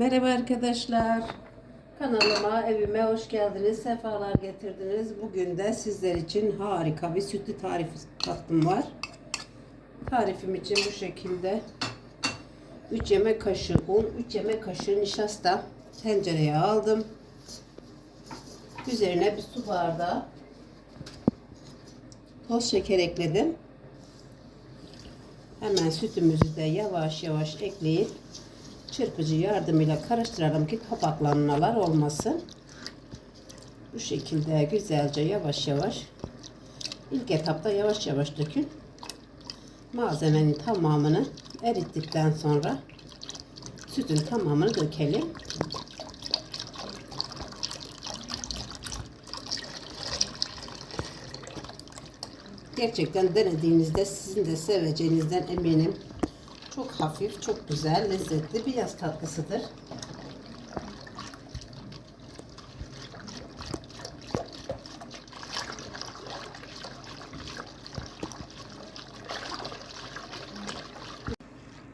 Merhaba arkadaşlar. Kanalıma, evime hoş geldiniz. Sefalar getirdiniz. Bugün de sizler için harika bir sütlü tarif tatlım var. Tarifim için bu şekilde 3 yemek kaşığı un, 3 yemek kaşığı nişasta tencereye aldım. Üzerine bir su bardağı toz şeker ekledim. Hemen sütümüzü de yavaş yavaş ekleyip çırpıcı yardımıyla karıştıralım ki kapaklanmalar olmasın. Bu şekilde güzelce yavaş yavaş ilk etapta yavaş yavaş dökün. Malzemenin tamamını erittikten sonra sütün tamamını dökelim. Gerçekten denediğinizde sizin de seveceğinizden eminim. Çok hafif, çok güzel, lezzetli bir yaz tatlısıdır.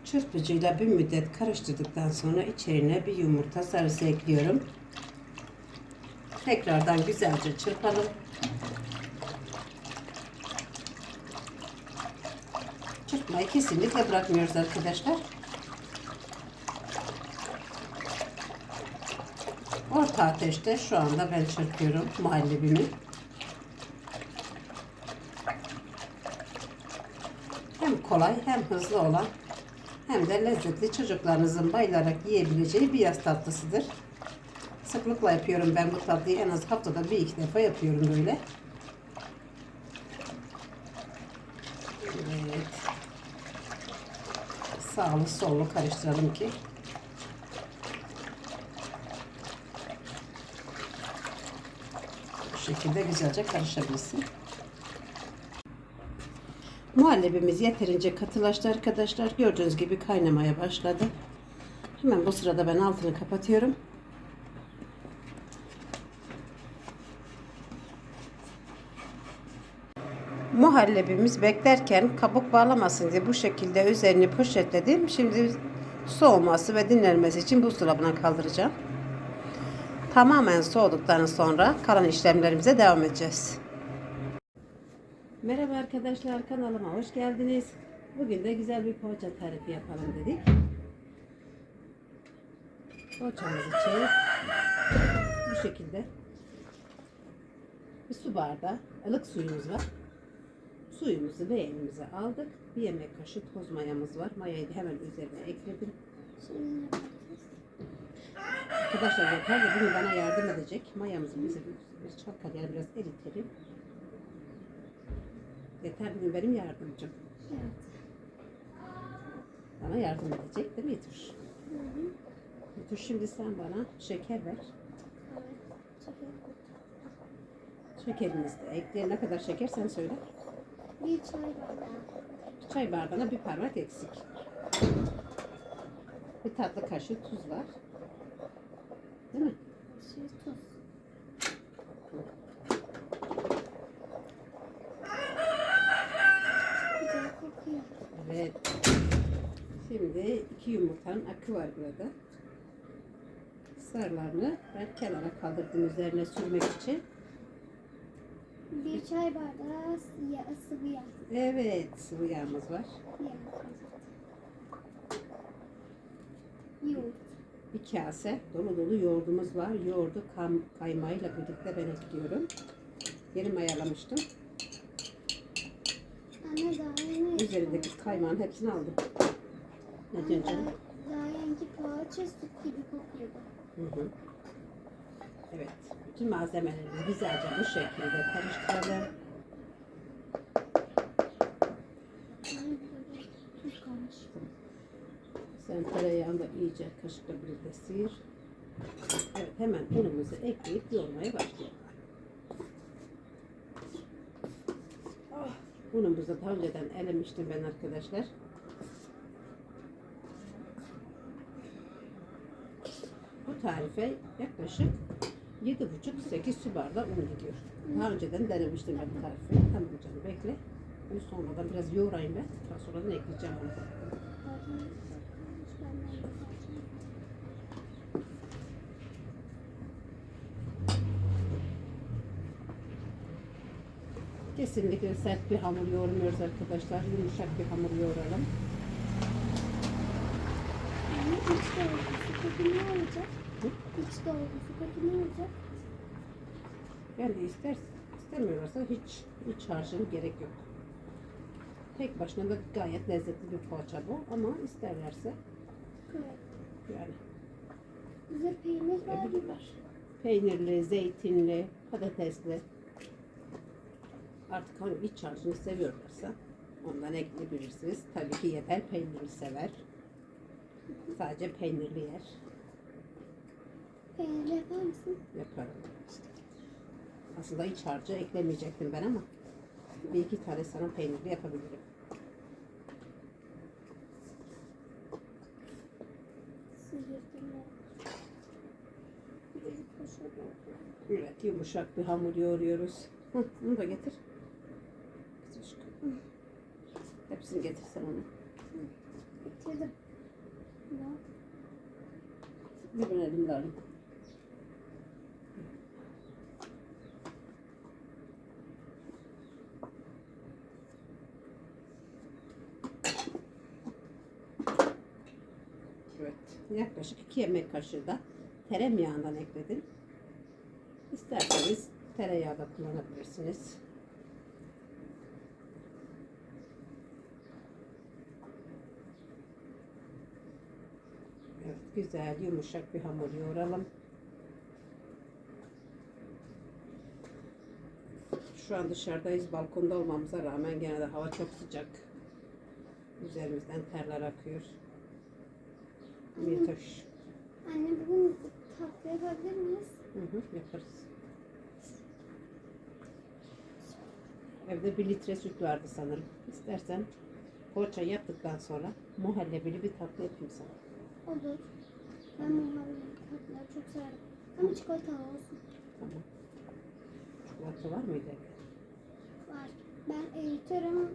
Çırpıcıyla bir müddet karıştırdıktan sonra içerine bir yumurta sarısı ekliyorum. Tekrardan güzelce çırpalım. Çırpmayı kesinlikle bırakmıyoruz arkadaşlar. Orta ateşte şu anda ben çırpıyorum muhallebimi. Hem kolay hem hızlı olan hem de lezzetli çocuklarınızın bayılarak yiyebileceği bir yaz tatlısıdır. Sıklıkla yapıyorum ben bu tatlıyı en az haftada bir iki defa yapıyorum böyle. Evet. Sağlı sollu karıştıralım ki bu şekilde güzelce karışabilsin. Muhallebimiz yeterince katılaştı arkadaşlar. Gördüğünüz gibi kaynamaya başladı. Hemen bu sırada ben altını kapatıyorum. Muhallebimiz beklerken kabuk bağlamasın diye bu şekilde üzerini poşetledim. Şimdi soğuması ve dinlenmesi için buzdolabına kaldıracağım. Tamamen soğuduktan sonra kalan işlemlerimize devam edeceğiz. Merhaba arkadaşlar kanalıma hoş geldiniz. Bugün de güzel bir poğaça tarifi yapalım dedik. Poğaçamız için bu şekilde bir su bardağı ılık suyumuz var. Suyumuzu leğenimize aldık. Bir yemek kaşığı toz mayamız var. Mayayı da hemen üzerine ekledim. Arkadaşlar yeter de bugün bana yardım edecek. Mayamızı bize bir, bir çalkalayalım biraz eritelim. Yeter bugün benim yardımcım. Bana yardım edecek değil mi Yetiş? Yetiş şimdi sen bana şeker ver. Şekerimizi de ekleyelim. Ne kadar şeker sen söyle. Bir çay bardağı. Çay bardağına bir parmak eksik. Bir tatlı kaşığı tuz var. Değil mi? Şey tuz. Güzel kokuyor. Evet. Şimdi iki yumurtanın akı var burada. Sarılarını ben kenara kaldırdım üzerine sürmek için. Bir çay bardağı ya, sıvı yağ. Evet sıvı yağımız var. Yoğurt. Bir kase dolu dolu yoğurdumuz var. Yoğurdu kam, kaymağıyla birlikte ben ekliyorum. Yeni mayalamıştım. Anne daha yeni. Üzerindeki kaymağın hepsini aldım. Ne diyorsun daha, canım? daha yeni poğaça süt gibi kokuyordu. Hı hı. Evet. Bütün malzemelerimizi güzelce bu şekilde karıştıralım. Sen tereyağını da iyice kaşıkla birlikte sıyır. Evet hemen unumuzu ekleyip yoğurmaya başlayalım. Ah, Unumuzu daha önceden elemiştim ben arkadaşlar. Bu tarife yaklaşık 7,5-8 su bardağı un gidiyor. Daha önceden denemiştim ben bu tarifi. Tamam canım bekle. Bunu sonradan biraz yoğurayım ben. Daha sonra da ekleyeceğim onu. Kesinlikle sert bir hamur yoğurmuyoruz arkadaşlar. Yumuşak bir hamur yoğuralım. İç dolgusu peki ne olacak? Hı? İç dolgusu peki ne olacak? Yani ister istemiyorlarsa hiç iç harcın gerek yok. Tek başına da gayet lezzetli bir poğaça bu ama isterlerse Evet. yani Bize peynir verdiler. yapabilirler. Peynirli, zeytinli, patatesli. Artık hangi iç harcını seviyorlarsa ondan ekleyebilirsiniz. Tabii ki yeter peynirli sever. Sadece peynirli yer Peynir yapar mısın? yaparım. Aslında iç harcı eklemeyecektim ben ama bir iki tane sana peynirli yapabilirim. Evet yumuşak bir hamur yoğuruyoruz. Hı, bunu da getir. Hepsini getirsen onu. Bitirdim. Ne? Bir ben elimle alayım. Evet, yaklaşık iki yemek kaşığı da tereyağından ekledim. İsterseniz tereyağı da kullanabilirsiniz. Evet, güzel yumuşak bir hamur yoğuralım. Şu an dışarıdayız. Balkonda olmamıza rağmen gene de hava çok sıcak. Üzerimizden terler akıyor. Mitoş. Anne bugün tatlı yapabilir miyiz? Hı hı, yaparız. Evde bir litre süt vardı sanırım. İstersen poğaça yaptıktan sonra muhallebili bir tatlı yapayım sana. Olur. Ben tatlıları çok severim. Ama çikolatalı olsun. Tamam. Çikolata var mıydı? Var. Ben eritiyorum.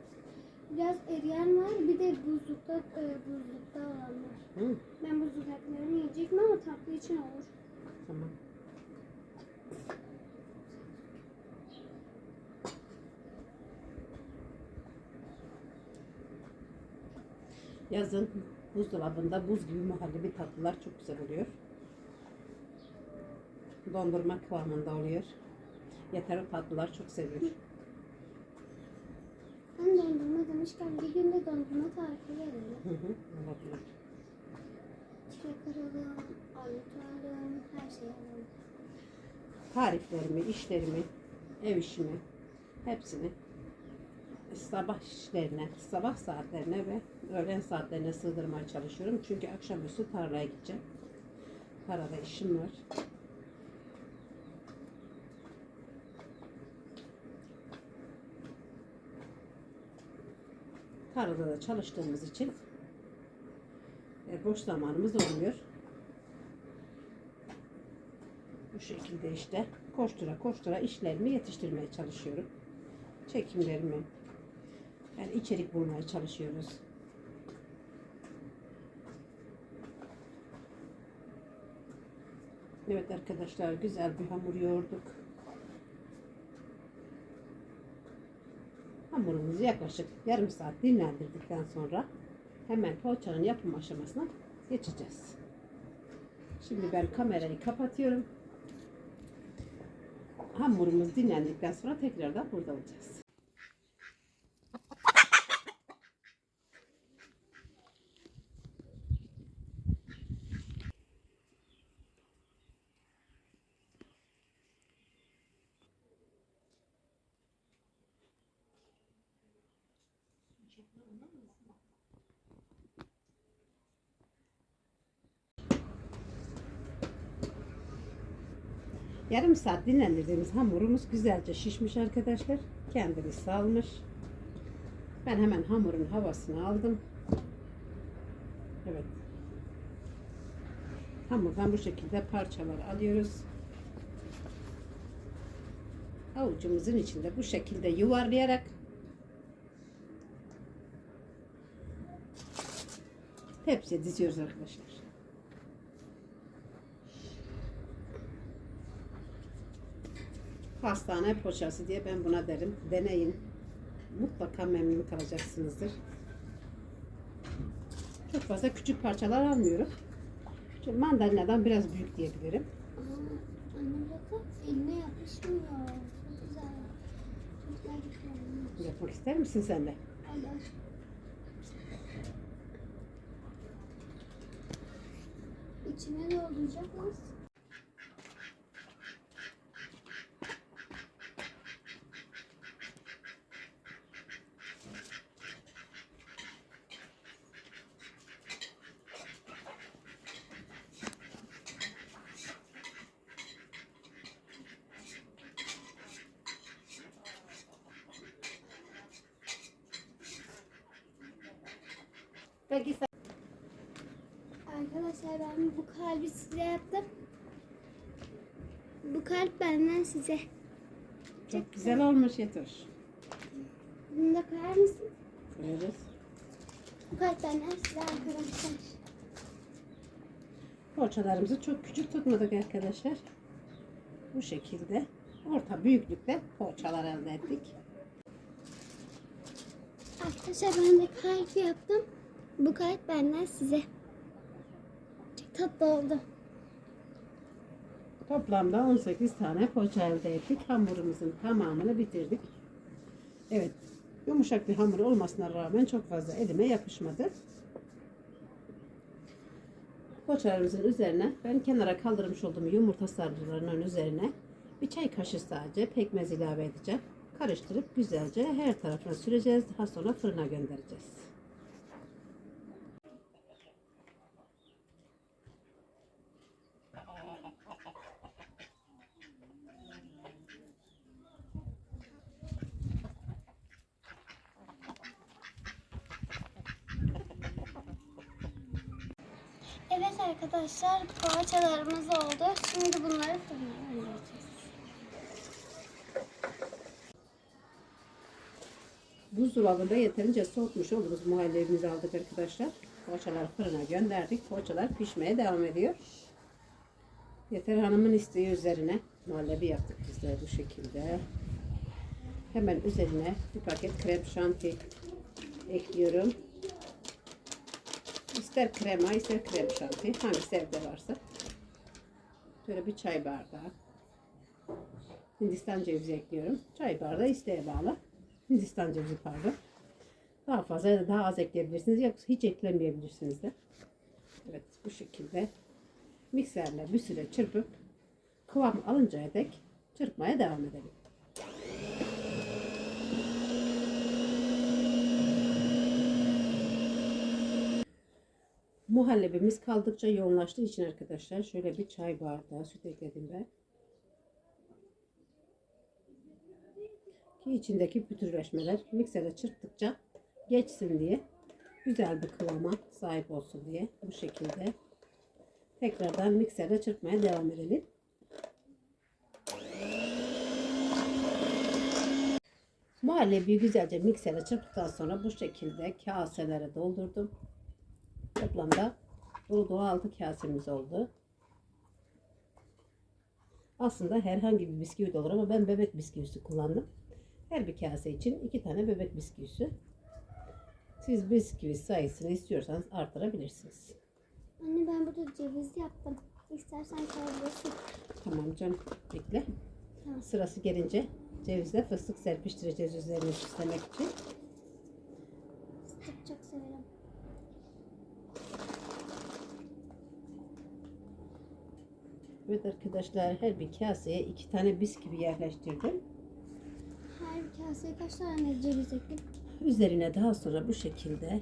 Biraz eriyen var. Bir de buzlukta e, buzlukta olan var. Hı, Ben buzluktakilerini yiyecektim ama tatlı için olur. tamam. Yazın buzdolabında buz gibi muhallebi tatlılar çok güzel oluyor. Dondurma kıvamında oluyor. Yeter o tatlılar çok seviyor. Ben dondurma demişken bir gün de dondurma tarifi verelim. Hı hı, olabilir. Armut alalım, her şeyi alalım. tariflerimi, işlerimi, ev işimi hepsini sabah işlerine, sabah saatlerine ve öğlen saatlerine sığdırmaya çalışıyorum. Çünkü akşamüstü tarlaya gideceğim. Tarlada işim var. Tarlada da çalıştığımız için e, boş zamanımız olmuyor. Bu şekilde işte koştura koştura işlerimi yetiştirmeye çalışıyorum. Çekimlerimi, yani içerik bulmaya çalışıyoruz. Evet arkadaşlar güzel bir hamur yoğurduk. Hamurumuzu yaklaşık yarım saat dinlendirdikten sonra hemen poğaçanın yapım aşamasına geçeceğiz. Şimdi ben kamerayı kapatıyorum. Hamurumuz dinlendikten sonra tekrardan burada olacağız. Yarım saat dinlendirdiğimiz hamurumuz güzelce şişmiş arkadaşlar. Kendini salmış. Ben hemen hamurun havasını aldım. Evet. Hamurdan bu şekilde parçalar alıyoruz. Avucumuzun içinde bu şekilde yuvarlayarak tepsiye diziyoruz arkadaşlar. Hastane poğaçası diye ben buna derim. Deneyin. Mutlaka memnun kalacaksınızdır. Çok fazla küçük parçalar almıyorum. Şu mandalinadan biraz büyük diyebilirim. Aa, anne bakın eline yapışmıyor. Çok güzel. Çok güzel şey. Yapmak ister misin sen de? Allah. İçine dolduracak mıyız? Peki. Arkadaşlar ben bu kalbi size yaptım. Bu kalp benden size. Çok güzel olmuş Yetoş. Bunu da koyar mısın? Koyarız. Bu kalp benden size arkadaşlar. Poğaçalarımızı çok küçük tutmadık arkadaşlar. Bu şekilde orta büyüklükte poğaçalar elde ettik. Arkadaşlar ben de kalp yaptım. Bu kalp benden size. Tatlı oldu. Toplamda 18 tane poğaça elde ettik. Hamurumuzun tamamını bitirdik. Evet. Yumuşak bir hamur olmasına rağmen çok fazla elime yapışmadı. Poğaçalarımızın üzerine ben kenara kaldırmış olduğum yumurta sarılarının üzerine bir çay kaşığı sadece pekmez ilave edeceğim. Karıştırıp güzelce her tarafına süreceğiz. Daha sonra fırına göndereceğiz. Evet arkadaşlar poğaçalarımız oldu. Şimdi bunları fırına. Buzdolabında yeterince soğutmuş olduğumuz muhallebimizi aldık arkadaşlar. Poğaçalar fırına gönderdik. Poğaçalar pişmeye devam ediyor. Yeter Hanım'ın isteği üzerine muhallebi yaptık biz de bu şekilde. Hemen üzerine bir paket krem şanti ekliyorum. İster krema ister krem şanti hangisi evde varsa. Şöyle bir çay bardağı. Hindistan cevizi ekliyorum. Çay bardağı isteğe bağlı. Hindistan cevizi pardon. Daha fazla ya da daha az ekleyebilirsiniz. Yoksa hiç eklemeyebilirsiniz de. Evet bu şekilde mikserle bir süre çırpıp kıvam alıncaya dek çırpmaya devam edelim. Muhallebimiz kaldıkça yoğunlaştığı için arkadaşlar şöyle bir çay bardağı süt ekledim ben. ki içindeki pütürleşmeler mikserde çırptıkça geçsin diye güzel bir kıvama sahip olsun diye bu şekilde tekrardan mikserde çırpmaya devam edelim. Muhallebiyi güzelce mikserde çırptıktan sonra bu şekilde kaselere doldurdum. Toplamda dolu 6 kasemiz oldu. Aslında herhangi bir bisküvi de olur ama ben bebek bisküvisi kullandım. Her bir kase için iki tane bebek bisküvisi. Siz bisküvi sayısını istiyorsanız artırabilirsiniz. Anne ben burada ceviz yaptım. İstersen koyabilirsin. Tamam canım bekle. Tamam. Sırası gelince cevizle fıstık serpiştireceğiz üzerine süslemek için. Çok çok severim. Evet arkadaşlar her bir kaseye iki tane bisküvi yerleştirdim. Her bir kaseye kaç tane ceviz ekledim? Üzerine daha sonra bu şekilde